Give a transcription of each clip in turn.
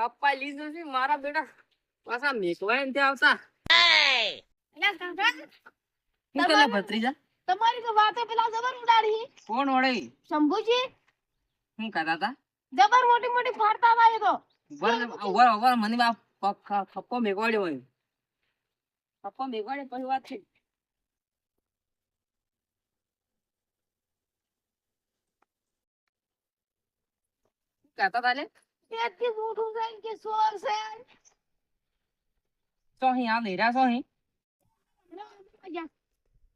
પપ્પા લીધું છે મારા બેટા. પાછા મેકવાય ને ત્યાં આવતા શું કરે ભત્રીજા? તમારી તો વાતો પેલા જબર ઉડાડી. કોણ વળે? શંભુજી? શું કરતા હતા? જબર મોટી મોટી ફાડતા હતા એ તો. ઊભા ઊભા ઊભા મને બા પપ્પા મેકવાડ્યો હોય. પપ્પો મેકવાડ્યો પછી વાત થઈ કહેતા હતા એટલી મોટું છે કે સોર છે અહીં આ લેરા છો અહીં?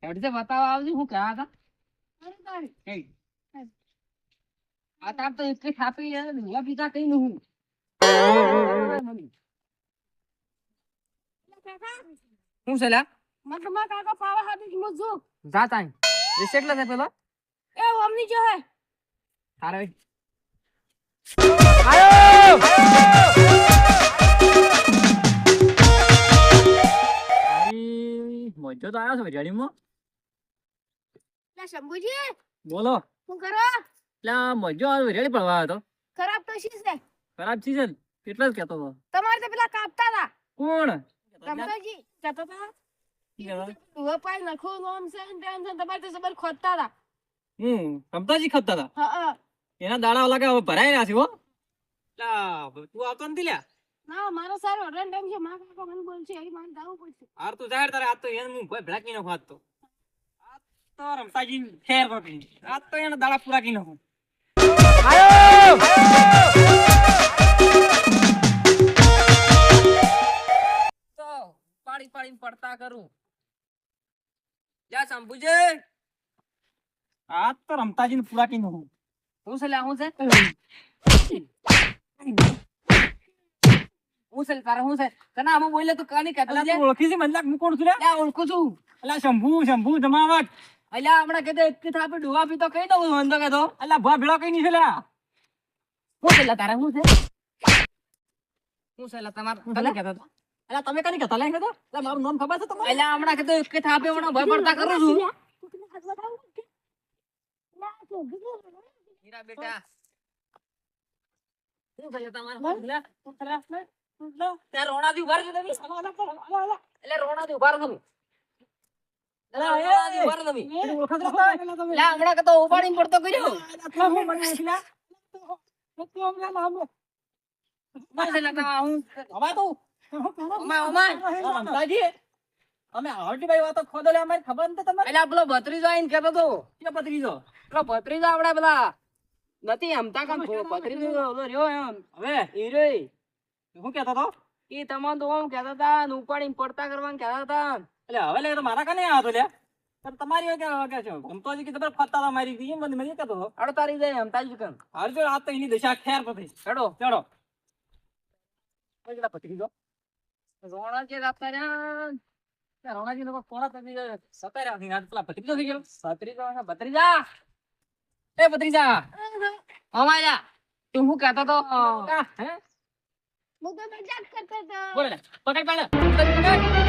હેડસે આવજો હું કહેવા હતા? એ. આ તાપ તો એક જ થાપી હુવા પીતા કઈ નું હું? શું છે લ્યા મતલબ કાકા પાવા હાથી મુજુ જા રિસેટ લે પેલો? એ ઓમની જો હે. મજો તો આવ્યો છે રેડીમાં? લા શંભુજી બોલો. શું કરો? લા મજો આવ્યો રેડી પડવા આવ્યો તો. ખરાબ તો શી છે? ખરાબ ચીજ છે? ને? એટલે જ કહેતો હતો તમારે તો પેલા કાપતા હતા કોણ? રમતાજી કહેતા હતા શું કહેતો હતો? ઊભા પાય નખો લોમ છે ને તેમ છે તમારે તો ખોદતા હતા હમ રમતાજી ખોદતા હતા હા એના દાડા ઓલા કે ભરાઈ રહ્યા છે હો. લા, તું આવતો નથી લ્યા? ના મારો સારો ટાઈમ છે મારા કાકા મને બોલશે એ મારે જવું પડશે. હાર તું જાહેર તારે આજ તો એને હું કોઈ ભડાકી નાખું આજ તો. આજ તો રમતાજી ફેર પકડી આજ તો એના દાડા પૂરા કી નાખું. તો પાડી પાડીને પડતા કરું. જા શંભુજી. આજ તો રમતાજી ને પૂરા કી નાખું. હું છે લ્યા હું છે? હું છે તારે હું છે? તને આમાં બોલે તું કાની કહેતો અલા છે તું ઓળખી છે મને લાગ હું કોણ છું લ્યા? લ્યા ઓળખું છું. અલા શંભુ શંભુ જમાવટ. અલ્યા હમણાં કીધું એક થાપે ડુવા પીતો કઈ દઉં મને તો કહેતો અલા ભા ભેળો કઈ નહીં છે લ્યા? હું છે લ્યા તારે હું છે? હું છે લ્યા તમારે? તને કહેતો હતો અલા તમે કઈ કહેતા? લે કહેતો અલા મારું નામ ખબર છે તમને? અલ્યા હમણાં કીધું એક થાપે હમણાં ભય પડતા કરું છું. હીરા બેટા. શું છે લ્યા તમારે લ્યા ત્યાં રોણાથી ઊભા રહેજો તમે. એટલે રોણાથી ઊભા રહો ભત્રીજો ભત્રીજો? આપડા પેલા નથી હમતા કામ ભત્રીજો રહ્યો એમ. હવે? ઈ. રે શું કહેતો તો ઈ તમારે તો આમ કહેતા હતા ને ઉપાડીને પડતા કરવાનું કહેતા હતા. એટલે હવે લે તો મારા કને આવ્યો તો લે. પણ તમારી હોય કે કે છે? ગમતો હજી કે તમે ફરતા હતા મારી થી મને મને કહેતો હતો અડો તારી જાય હમતા જ કન હરજો આ તો એની દશા ખેર પછી હેડો ચડો કેટલા પત્રીજો રોણા જે રાખતા રહ્યા. રોણાજી નો કોણા તમે સતાર્યા છે આજ પેલા પત્રીજો થઈ ગયો. ભત્રીજો છે, ભત્રીજા. એ ભત્રીજા. અમારા તું શું કહેતો તો હે? હું તો મજાક કરતા હતા બોલે લે પકડ પાડે પકડ, પકડ.